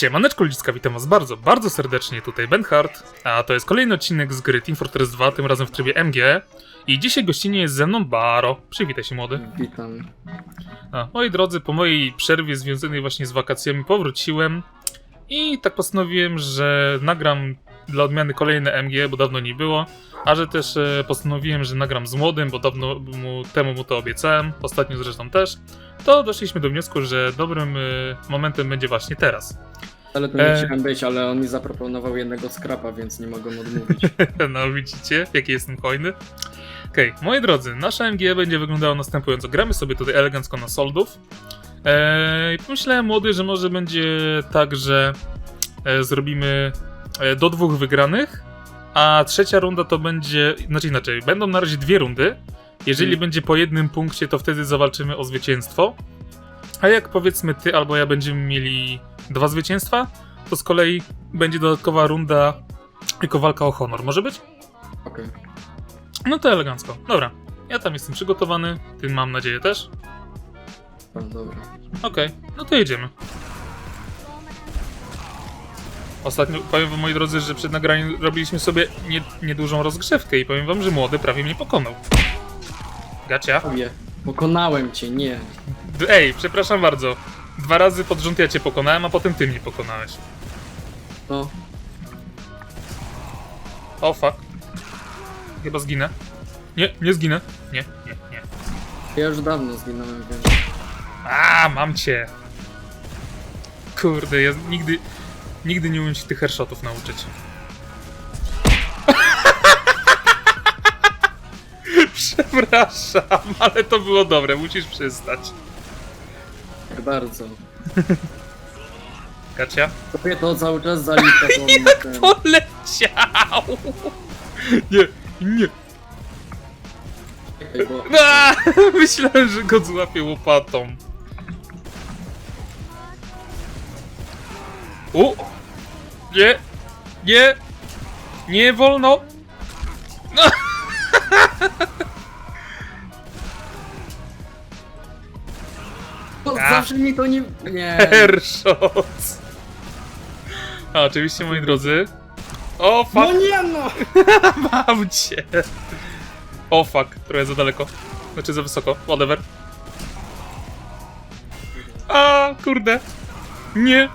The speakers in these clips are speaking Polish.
Siemaneczko ludziska, witam was bardzo, bardzo serdecznie, tutaj Ben Hart, a to jest kolejny odcinek z gry Team Fortress 2, tym razem w trybie MG i dzisiaj gościnnie jest ze mną Baro. Przywitaj się młody. Witam. A, moi drodzy, po mojej przerwie związanej właśnie z wakacjami powróciłem i tak postanowiłem, że nagram dla odmiany kolejne MG, bo dawno nie było, a że też e, postanowiłem, że nagram z młodym, bo dawno mu, temu mu to obiecałem, ostatnio zresztą też, to doszliśmy do wniosku, że dobrym e, momentem będzie właśnie teraz. Ale to nie E. chciałem być, ale on mi zaproponował jednego skrapa, więc nie mogę mu odmówić. No widzicie, jaki jestem hojny. Okej, moi drodzy, nasza MG będzie wyglądała następująco. Gramy sobie tutaj elegancko na soldów. Eee, pomyślałem młody, że może będzie tak, że e, zrobimy do dwóch wygranych, a trzecia runda to będzie, znaczy inaczej, będą na razie dwie rundy. Jeżeli Mm. będzie po jednym punkcie, to wtedy zawalczymy o zwycięstwo. A jak powiedzmy ty albo ja będziemy mieli dwa zwycięstwa, to z kolei będzie dodatkowa runda jako walka o honor. Może być? Okej. No to elegancko. Dobra, ja tam jestem przygotowany, ty mam nadzieję też. Okay. Dobra. Okej, no to jedziemy. Ostatnio powiem wam moi drodzy, że przed nagraniem robiliśmy sobie nie, niedużą rozgrzewkę i powiem wam, że młody prawie mnie pokonał. Gacia. Obie. Pokonałem cię, nie. D- Ej, przepraszam bardzo. Dwa razy pod rząd ja cię pokonałem, a potem ty mnie pokonałeś. No. O fuck. Chyba zginę. Nie, nie zginę. Nie, nie, nie. Ja już dawno zginąłem, więc... A, mam cię. Kurde, ja nigdy, nigdy nie umiem się tych headshotów nauczyć. Przepraszam, ale to było dobre, musisz przystać. Tak bardzo. Kacia? Tobie to cały czas zalicza, bo mi ten... Poleciał! Nie, nie. Czekaj, bo... A, myślałem, że go złapię łopatą. U! Nie! Nie! Nie wolno! No, A. zawsze mi to nie... Nie. Headshot! A oczywiście, moi drodzy. O, fuck! No nie no! Mam cię! O, fuck, trochę za daleko. Znaczy za wysoko, whatever. A, kurde. Nie.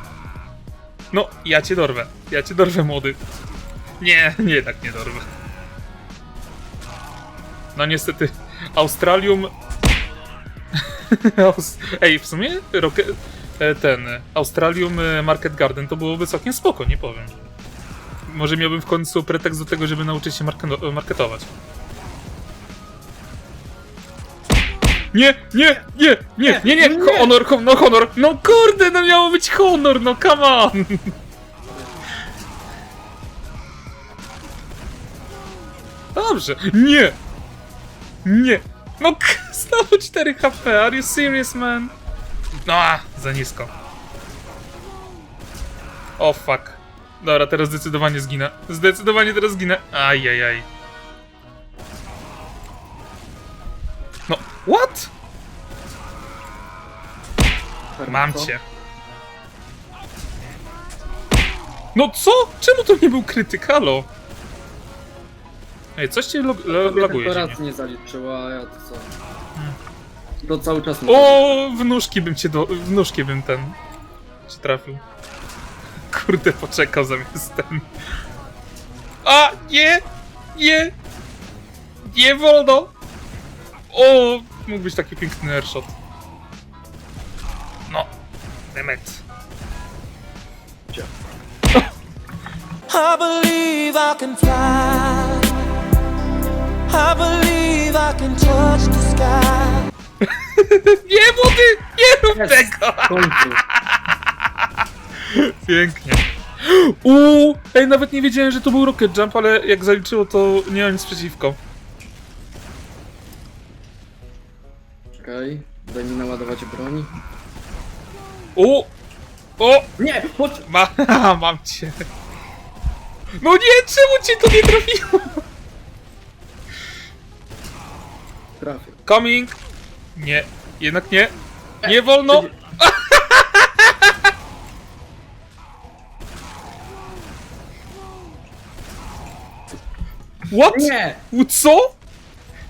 No, ja cię dorwę. Ja cię dorwę, młody. Nie, nie, tak nie dorwę. No niestety, Australium... Aus- Ej, w sumie e, ten Australium e, Market Garden to byłoby całkiem spoko, nie powiem. Może miałbym w końcu pretekst do tego, żeby nauczyć się marke- marketować. Nie, nie, nie, nie, nie, nie, nie. honor, ho- no honor, no kurde, no miało być honor, no come on. Dobrze, nie, nie, no znowu 4 HP, are you serious man? No, a, za nisko. O fuck. Dobra, teraz zdecydowanie zginę. Zdecydowanie teraz zginę. Ajajaj. No, what? Mam cię. No co? Czemu to nie był krytyk? Halo? Ej, coś cię log- lo- Tobie raz nie zaliczyła, a ja to co? To cały czas nie O, w nóżki bym cię do... w nóżki bym ten... Czy trafił? Kurde, poczekał zamiast ten... A, nie! Nie! Nie wolno! O, mógł być taki piękny airshot. No, demet. I believe I can fly. I believe I can touch the sky. Nie, młody! Nie rób tego! W końcu. Pięknie. Uuu, ej, nawet nie wiedziałem, że to był rocket jump, ale jak zaliczyło, to nie mam nic przeciwko. Daj mi naładować broń. O! O! Nie, chodź! Ma, mam cię. No nie, czemu cię to nie trafiło? Trafię. Coming! Nie, jednak nie. E, nie wolno! What? Nie! U- Co?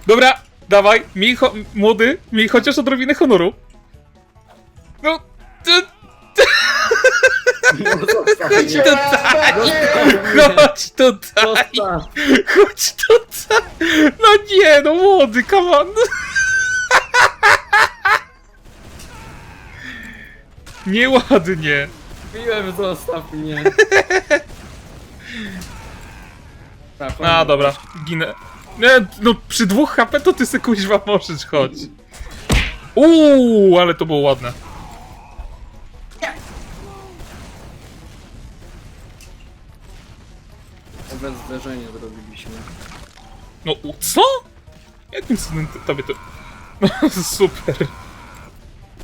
Dobra, dawaj, miej młody, miej chociaż odrobinę honoru. No, ty, chodź tutaj, chodź tutaj, chodź tutaj. No nie, no młody, come on. Nieładnie. Piłem, zostaw mnie. A, dobra, ginę. Nie, no przy dwóch HP to ty se kuźwa możesz, chodź. Uuu, ale to było ładne. Bez zderzenia zrobiliśmy. No, u, co? Jakim cudem to- tobie to... No, super.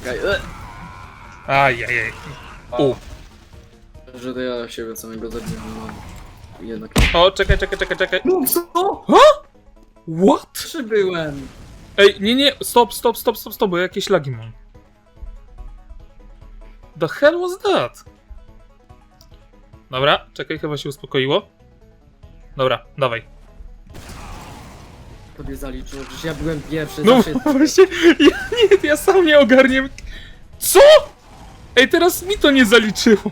Czekaj, e, Ajajaj. U. Że to ja siebie samego zabiłem. No. Jednak. O, czekaj, czekaj, czekaj, czekaj. No co? O? What? Przybyłem. Ej, nie, nie, stop, stop, stop, stop, stop, bo ja jakieś lagi mam. The hell was that? Dobra, czekaj, chyba się uspokoiło. Dobra, dawaj. Tobie zaliczyło, przecież ja byłem pierwszy. No zawsze... właśnie, ja, nie, ja sam nie ogarniam. Co? Ej, teraz mi to nie zaliczyło.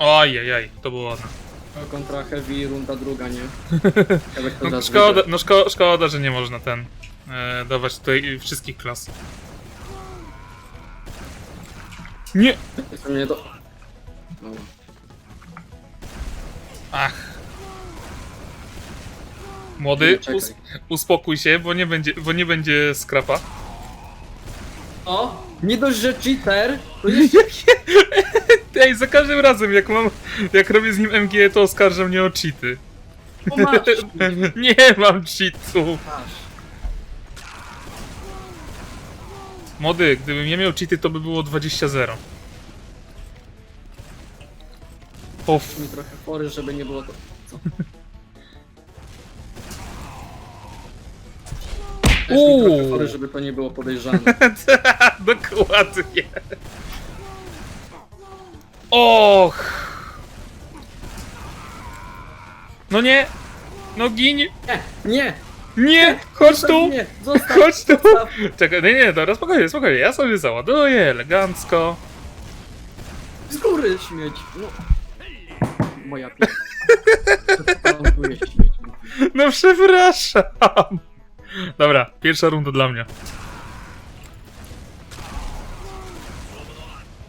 Ojej, to było ładne. Kontra heavy, runda druga, nie? No, szkoda, no szko, szkoda, że nie można ten e, dawać tutaj wszystkich klas. Nie! To mnie to... Ach. Młody, Czekaj. us, uspokój się, bo nie będzie, bo nie będzie skrapa. O! Nie dość, że cheater, to jeszcze... Ej, za każdym razem jak mam, jak robię z nim MG, to oskarża mnie o cheaty. O, masz. Nie mam cheatów. Masz. Młody, gdybym nie miał cheaty, to by było 20-0. Of. Mi trochę fory, żeby nie było to... Co? Też mi Uuu. trochę fory, żeby to nie było podejrzane. Dokładnie. Och. No nie. No gin. Nie! Nie! Nie. Chodź Zostaw tu. mnie, Zostaw! Chodź tu. Zostaw. Czekaj, nie, nie, dobra, spokojnie, spokojnie. Ja sobie załaduję elegancko. Z góry śmieć! No. Moja. Plantuję śmieć. No przepraszam. Dobra, pierwsza runda dla mnie.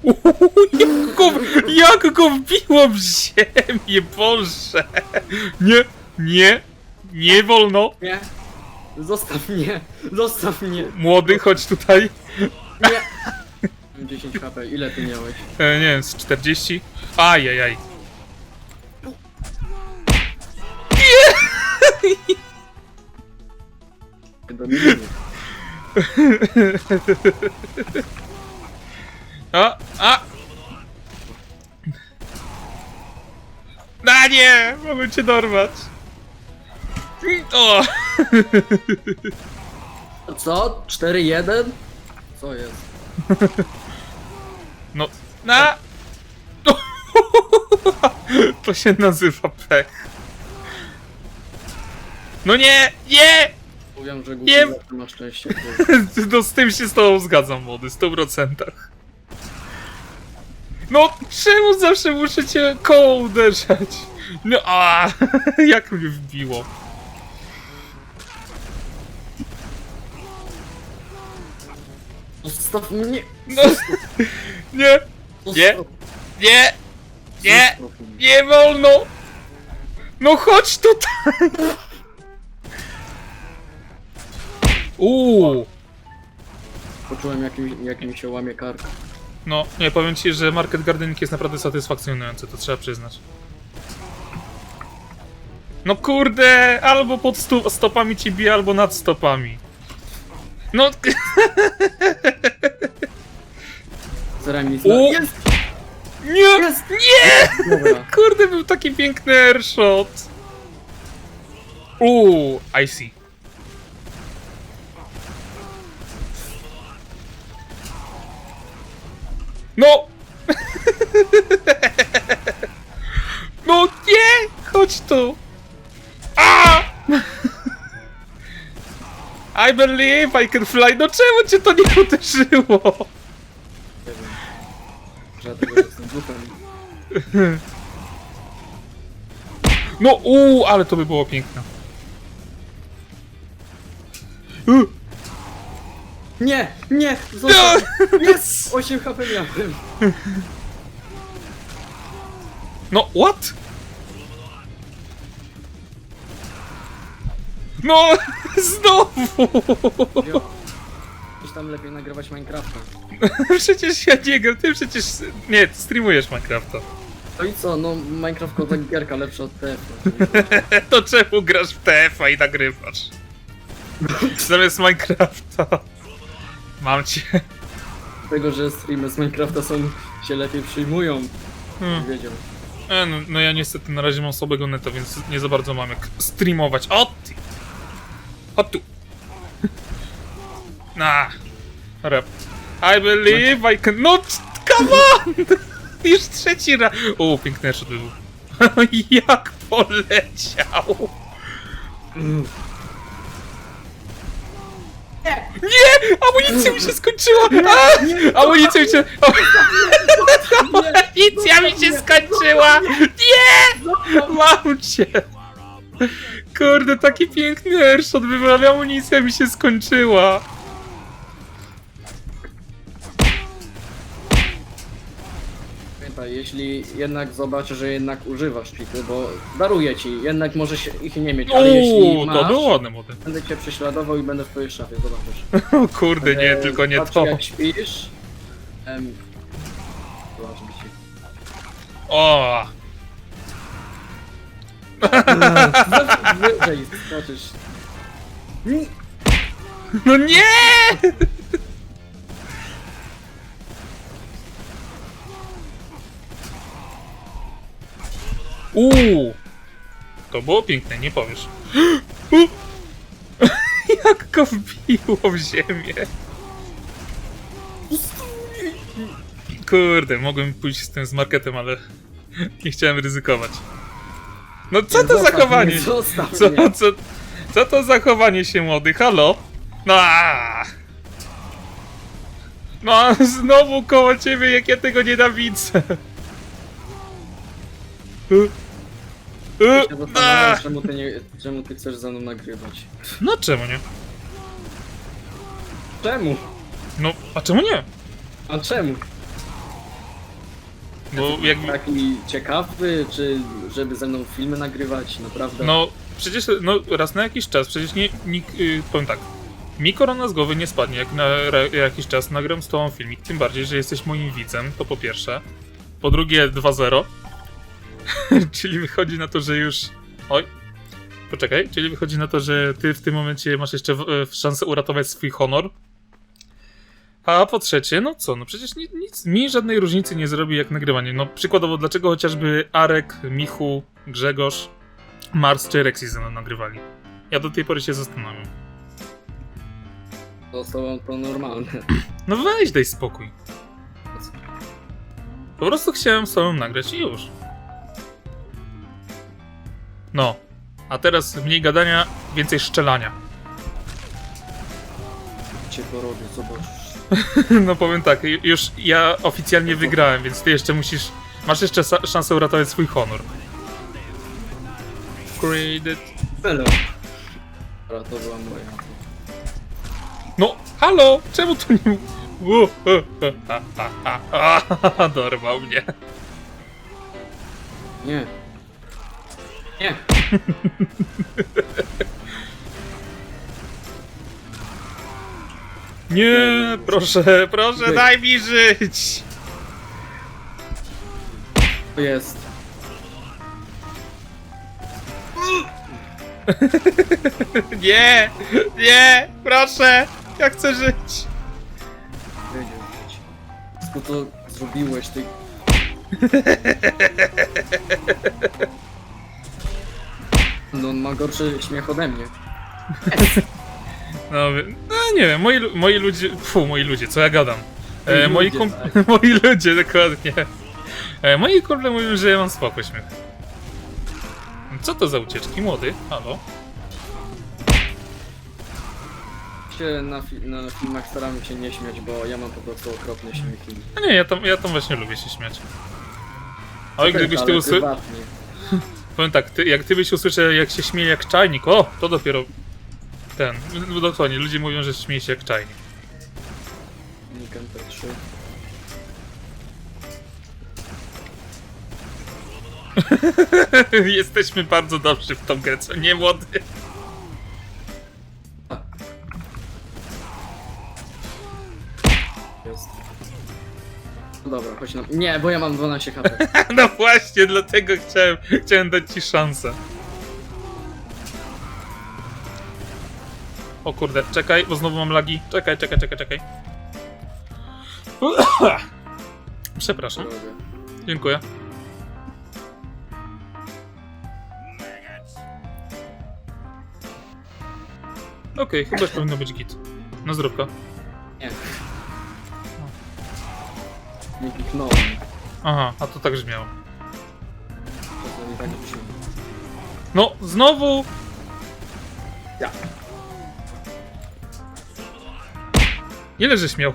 Uuu, jak, go, jak go wbiło w ziemię, Boże! Nie, nie, nie wolno. Nie! Zostaw mnie! Zostaw mnie! Młody, chodź tutaj. Nie! 10 HP, ile ty miałeś? E, nie wiem, z 40. Ajajaj. Do minuty. A, a! A nie! Mamy cię dorwać. O! Co? 4-1? Co jest? No, na! To się nazywa pech. No nie! Nie! Mówią, że głupi Nie. zawsze ma szczęście. No z tym się z tobą zgadzam, młody, 100%. No, czemu zawsze muszę cię koło uderzać? No, a jak mnie wbiło. Zostaw mnie! No, nie, Nie. Nie, nie, nie wolno. No chodź tutaj. Uuu. Poczułem jak mi, jak mi się łamie karka. No, nie, powiem ci, że market gardening jest naprawdę satysfakcjonujący, to trzeba przyznać. No kurde, albo pod stu- stopami ci bije, albo nad stopami. No. Jest! nie, Jest! nie! Dobra. Kurde, był taki piękny airshot. Uuu, I see. No! No nie! Chodź tu! A! I believe I can fly. No czemu cię to nie uderzyło? Nie wiem. Dlatego jestem duchem. No uuu, ale to by było piękne. Uh, Nie! Nie! Zostaw! Jest! 8 HP miałem. No, what? No, znowu! Jo. Idź tam lepiej nagrywać Minecrafta. Przecież ja nie gram, ty przecież... Nie, ty streamujesz Minecrafta. No i co? No Minecraft to tak gierka lepsza od TF. To czemu grasz w TF-a i nagrywasz? Zamiast Minecrafta. Mam cię. Tego, że streamy z Minecrafta są się lepiej przyjmują. Hmm. Wiedział. E, no, no ja niestety na razie mam słabego neta, więc nie za bardzo mam jak streamować. O ty! O tu! Na! Rep. I believe I can... No, come on! Już trzeci raz. O, piękny headshot by był. jak poleciał! Nie! Amunicja mi się skończyła! Amunicja mi się... Amunicja mi się skończyła! Nie! Mam cię! Kurde, taki piękny airshot ale amunicja mi się skończyła. Pamiętaj, jeśli jednak zobaczę, że jednak używasz cheaty, bo daruję ci, jednak możesz ich nie mieć, ale jeśli Uuu, masz, to było ładne młody. będę cię prześladował i będę w twojej szafie, zobaczysz. O kurde, nie, E, tylko nie patrz, to. jak śpisz... Em... Zobaczmy ci. O! Wyżej skoczysz. No nie! Uuu! To było piękne, nie powiesz. Jak go wbiło w ziemię. Kurde, mogłem pójść z tym z marketem, ale nie chciałem ryzykować. No co to Zostaw zachowanie? mnie, Zostaw Co, mnie. co, co to zachowanie się młody? Halo? No, aaa! no znowu koło ciebie, jak ja tego nienawidzę. U, Ja zastanawiam się, czemu ty, nie, czemu ty chcesz ze mną nagrywać. No czemu nie? Czemu? No, a czemu nie? A czemu? Bo jakby... Taki ciekawy, czy żeby ze mną filmy nagrywać, naprawdę? No, przecież no, raz na jakiś czas, przecież nie, y, powiem tak, mi korona z głowy nie spadnie, jak na re, jakiś czas nagram z tobą filmik, tym bardziej, że jesteś moim widzem, to po pierwsze. Po drugie 2-0, czyli wychodzi na to, że już... Oj, poczekaj, czyli wychodzi na to, że ty w tym momencie masz jeszcze w szansę uratować swój honor. A po trzecie, no co, no przecież ni, nic mi żadnej różnicy nie zrobi jak nagrywanie. No przykładowo, dlaczego chociażby Arek, Michu, Grzegorz, Mars czy Rexy ze mną nagrywali? Ja do tej pory się zastanawiam. To tobą to normalne. No weź, daj spokój. Po prostu chciałem tobą nagrać i już. No. A teraz mniej gadania, więcej szczelania. Cię porobię, zobaczysz. No powiem tak, ju- już ja oficjalnie wygrałem, więc ty jeszcze musisz... Masz jeszcze szansę uratować swój honor. Created... Hello. To była moja. No, halo! Czemu tu nie... U, ha, ha, ha, ha, ha, Dorwał mnie. Nie. Nie. Nie, proszę, proszę, daj mi żyć! To jest. Nie, nie, proszę, ja chcę żyć. Wiedział żyć. Skąd to zrobiłeś, ty... No on ma gorszy śmiech ode mnie. No, wie- no nie wiem, moi, lu- moi ludzie, fu, moi ludzie, co ja gadam? E, moi, Ludzie, kum... tak. moi ludzie, dokładnie. E, moi kumple mówią, że ja mam spoko śmiech. Co to za ucieczki, młody? Halo? się na, fi- na filmach staram się nie śmiać, bo ja mam po prostu okropne śmiechy. A nie, ja tam, ja tam właśnie lubię się śmiać. Oj, gdybyś ty usłyszał... prywatnie. Powiem tak, ty, jak ty byś usłyszał, jak się śmieje jak czajnik, o, to dopiero ten. No Dokładnie, ludzie mówią, że śmieje się jak czajnik. Nick MP3. Jesteśmy bardzo dobrzy w tą grę, co nie młody? Dobra, chodź na... Nie, bo ja mam 12 HP. No właśnie, dlatego chciałem, chciałem dać ci szansę. O kurde, czekaj, bo znowu mam lagi. Czekaj, czekaj, czekaj, czekaj. Przepraszam, dziękuję. Okej, chyba już powinno być git. No zdrówka. Nie kliknąłem. Aha, a to tak brzmiało. To nie tak brzmi. No, znowu! Ja. Ile żeś miał?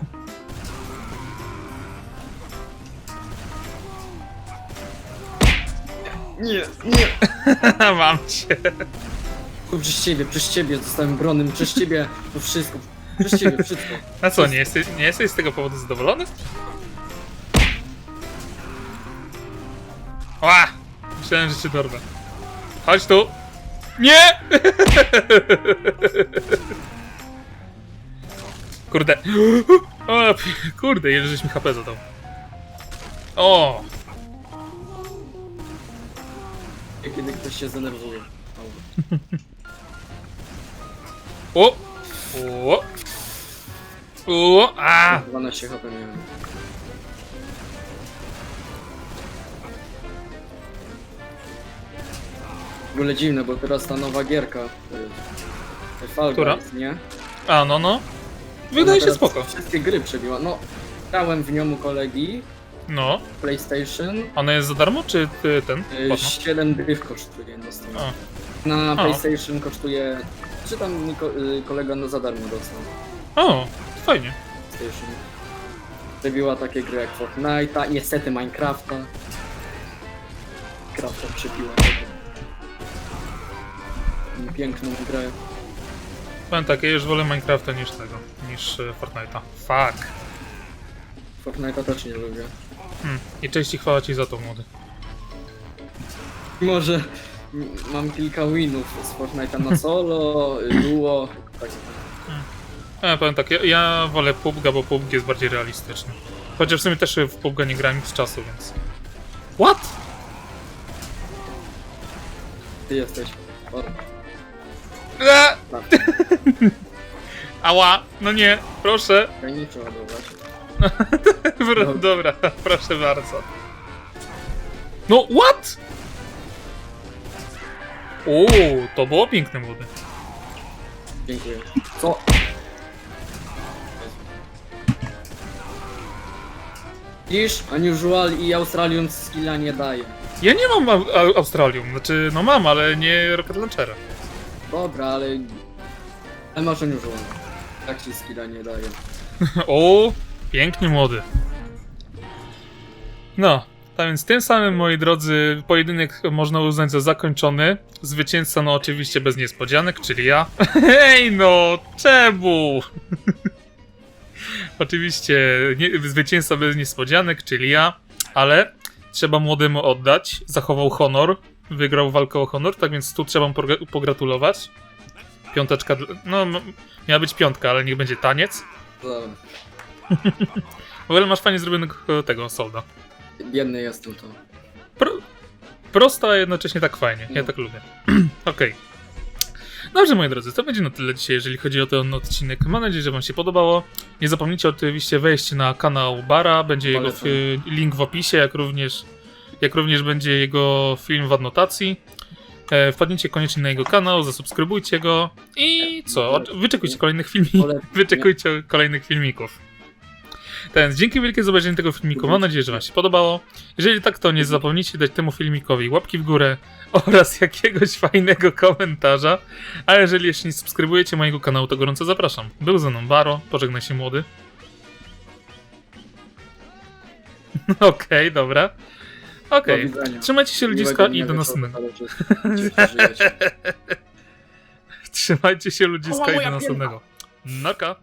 Nie, nie. Mam cię. Przez ciebie, przez ciebie zostałem bronym, przez ciebie to wszystko. Przez ciebie wszystko. A co, nie jesteś, nie jesteś z tego powodu zadowolony? Ła! Myślałem, że cię dorwę. Chodź tu! Nie! Kurde. O, kurde, ile żeś mi HP zadał. O! Kiedy ktoś się zdenerwuje. O! O! O! A! 12 HP miałem. Ogóle dziwne, bo teraz ta nowa gierka. jest Fall Która? Guys, nie? A, no no. Ona Wydaje się teraz spoko. Wszystkie gry przebiła. No, grałem w nią u kolegi, No. PlayStation. Ona jest za darmo, czy ty, ten? y, Płatno? 7 dych kosztuje na Steam. A. Na. PlayStation kosztuje. Czy tam mi ko- y, kolega no za darmo dostał? O, fajnie. PlayStation. Przebiła takie gry jak Fortnite'a, niestety Minecrafta. Minecrafta przebiła. Piękną grę. Powiem tak, ja już wolę Minecrafta niż tego, niż e, Fortnite'a. Fuck. Fortnite'a też nie lubię. Hmm. I cześć i chwała ci za to, młody. Może m- mam kilka winów z Fortnite'a na solo, y, duo. Tak. Ja powiem tak, ja, ja wolę PUBG, bo PUBG jest bardziej realistyczny. Chociaż w sumie też w PUBG nie grałem z czasu, więc... What? Ty jesteś. O, Ała! No nie, proszę. Ja nie przeładować. Bro, No. Dobra, proszę bardzo. No, what? O, to było piękne, młody. Dziękuję. Co? Iż Unusual i Australian skilla nie daje. Ja nie mam Au- Au- Australium, znaczy, no mam, ale nie Rocket Launchera. Dobra, ale... Ale masz Unusual. Tak się skilla nie daje. O, pięknie młody. No, tak więc tym samym, moi drodzy, pojedynek można uznać za zakończony. Zwycięzca, no oczywiście bez niespodzianek, czyli ja. Ej no, czemu? oczywiście nie, zwycięzca bez niespodzianek, czyli ja, ale trzeba młodemu oddać. Zachował honor, wygrał walkę o honor, tak więc tu trzeba mu pogra- pogratulować. Piąteczka, no miała być piątka, ale niech będzie taniec. W ogóle masz fajnie zrobionego tego solda. Biedny jestem to. Pro, prosto, a jednocześnie tak fajnie. Ja No. tak lubię. Okej. Dobrze, moi drodzy, to będzie na tyle dzisiaj, jeżeli chodzi o ten odcinek. Mam nadzieję, że Wam się podobało. Nie zapomnijcie oczywiście wejść na kanał Bara. Będzie jego Polecam. fi- link w opisie, jak również, jak również będzie jego film w adnotacji. E, wpadnijcie koniecznie na jego kanał, zasubskrybujcie go i co? Wyczekujcie kolejnych filmików. Wyczekujcie kolejnych filmików. Ten, dzięki wielkie za obejrzenie tego filmiku. Mam nadzieję, że Wam się podobało. Jeżeli tak, to nie zapomnijcie dać temu filmikowi łapki w górę oraz jakiegoś fajnego komentarza. A jeżeli jeszcze nie subskrybujecie mojego kanału, to gorąco zapraszam. Był ze mną Baro, pożegnaj się młody. Okej, dobra. Okej, widzenia. trzymajcie się ludziska i do następnego. Trzymajcie się ludziska i do następnego. Naka.